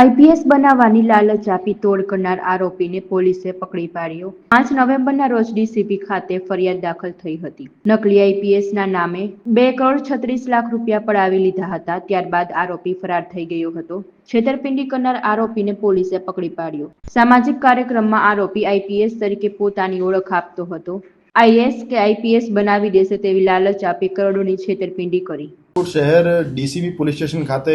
IPS બનાવવાની લાલચ આપી તોડ કરનાર આરોપીને પોલીસે પકડી પાડ્યો. પાંચ નવેમ્બરના રોજ ડીસીપી ખાતે ફરિયાદ દાખલ થઈ હતી. નકલી આઈપીએસના નામે બે કરોડ છત્રીસ લાખ રૂપિયા પડાવી લીધા હતા. ત્યારબાદ આરોપી ફરાર થઈ ગયો હતો. છેતરપિંડી કરનાર આરોપીને પોલીસે પકડી પાડ્યો. સામાજિક કાર્યક્રમમાં આરોપી આઈપીએસ તરીકે પોતાની ઓળખ આપતો હતો. આઈએસ કે આઈપીએસ બનાવી દેશે તેવી લાલચ આપી કરોડોની છેતરપિંડી કરી. શહેર ડીસીબી પોલીસ સ્ટેશન ખાતે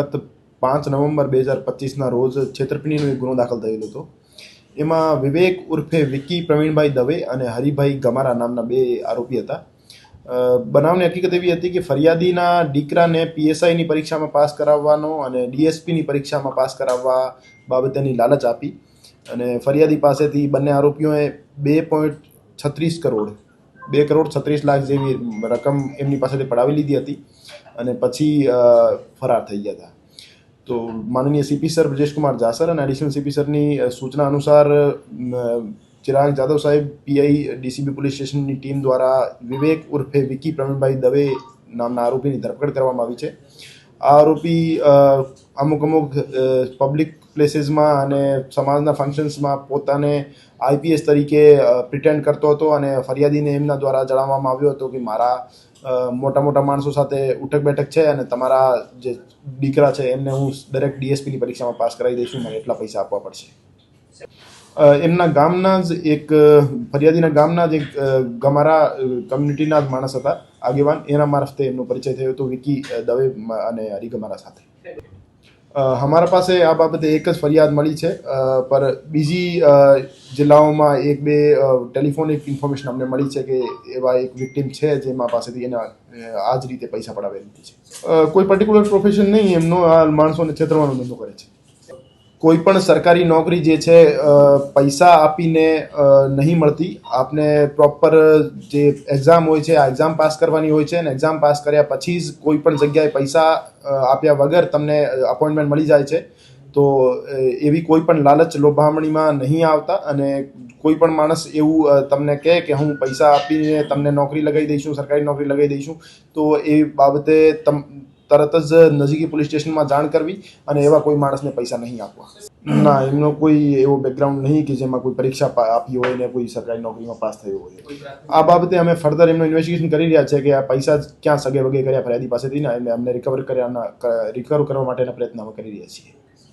ગત પાંચ નવેમ્બર બે હજાર પચીસના રોજ છેતરપિંડીનો એક ગુનો દાખલ થયેલો હતો. એમાં વિવેક ઉર્ફે વિકી પ્રવીણભાઈ દવે અને હરિભાઈ ગમારા નામના બે આરોપી હતા. બનાવની હકીકત એવી હતી કે ફરિયાદીના દીકરાને પીએસઆઈની પરીક્ષામાં પાસ કરાવવાનો અને ડીએસપીની પરીક્ષામાં પાસ કરાવવા બાબતેની લાલચ આપી અને ફરિયાદી પાસેથી બંને આરોપીઓએ બે પોઈન્ટ છત્રીસ કરોડ, બે કરોડ છત્રીસ લાખ જેવી રકમ એમની પાસેથી પડાવી લીધી હતી અને પછી ફરાર થઈ ગયા હતા. તો માનનીય સીપી સર બ્રજેશકુમાર જાસર અને એડિશનલ સીપી સરની સૂચના અનુસાર ચિરાગ જાદવ સાહેબ પીઆઈ ડીસીબી પોલીસ સ્ટેશનની ટીમ દ્વારા વિવેક ઉર્ફે વિકી પ્રવીણભાઈ દવે નામના આરોપીની ધરપકડ કરવામાં આવી છે. આ આરોપી અમુક અમુક પબ્લિક પ્લેસીસમાં અને સમાજના ફંક્શન્સમાં પોતાને આઈપીએસ તરીકે પ્રિટેન્ડ કરતો હતો અને ફરિયાદીને એમના દ્વારા જણાવવામાં આવ્યો હતો કે મારા મોટા મોટા માણસો સાથે ઉઠક બેઠક છે અને તમારા જે દીકરા છે એમને હું દરેક ડીએસપીની પરીક્ષામાં પાસ કરાવી દઈશું, મને એટલા પૈસા આપવા પડશે. એમના ગામના જ એક ફરિયાદીના ગામના જ એક ગમારા કમ્યુનિટીના જ માણસ હતા, આગેવાન. એના મારફતે એમનો પરિચય થયો હતો વિકી દવે અને હરિગમારા સાથે. અમારા પાસે આ બાબતે એક જ ફરિયાદ મળી છે. પર બીજી જિલ્લાઓમાં એક, બે ટેલિફોનિક ઇન્ફોર્મેશન અમને મળી છે કે એવા એક વિક્ટીમ છે જેમાં પાસેથી એના આ જ રીતે પૈસા પડાવેલી છે. કોઈ પર્ટિક્યુલર પ્રોફેશન નહીં, એમનો આ માણસોને છેતરવાનો ધંધો કરે છે. કોઈ પણ સરકારી નોકરી જે છે પૈસા આપીને નહીં મળતી. આપને પ્રોપર જે એક્ઝામ હોય છે, આ એક્ઝામ પાસ કરવાની હોય છે અને એક્ઝામ પાસ કર્યા પછી જ કોઈ પણ જગ્યાએ પૈસા આપ્યા વગર તમને અપોઇન્ટમેન્ટ મળી જાય છે. તો એવી કોઈ પણ લાલચ લોભામણીમાં નહીં આવતા અને કોઈ પણ માણસ એવું તમને કહે કે હું પૈસા આપીને તમને નોકરી લગાવી દઈશું, સરકારી નોકરી લગાવી દઈશું, તો એ બાબતે તમ તરત જ નજીકી પોલીસ સ્ટેશનમાં જાણ કરવી અને એવા કોઈ માણસને પૈસા નહીં આપવા. ના, એમનો કોઈ એવો બેકગ્રાઉન્ડ નહીં કે જેમાં કોઈ પરીક્ષા આપી હોય ને કોઈ સરકારી નોકરીમાં પાસ થયો હોય. આ બાબતે અમે ફર્ધર એમનું ઇન્વેસ્ટિગેશન કરી રહ્યા છે કે આ પૈસા ક્યાં સગે વગે કર્યા ફરિયાદી પાસેથી ને એમને અમને રિકવર કર્યાના રિકવર કરવા માટેના પ્રયત્ન અમે કરી રહ્યા છીએ.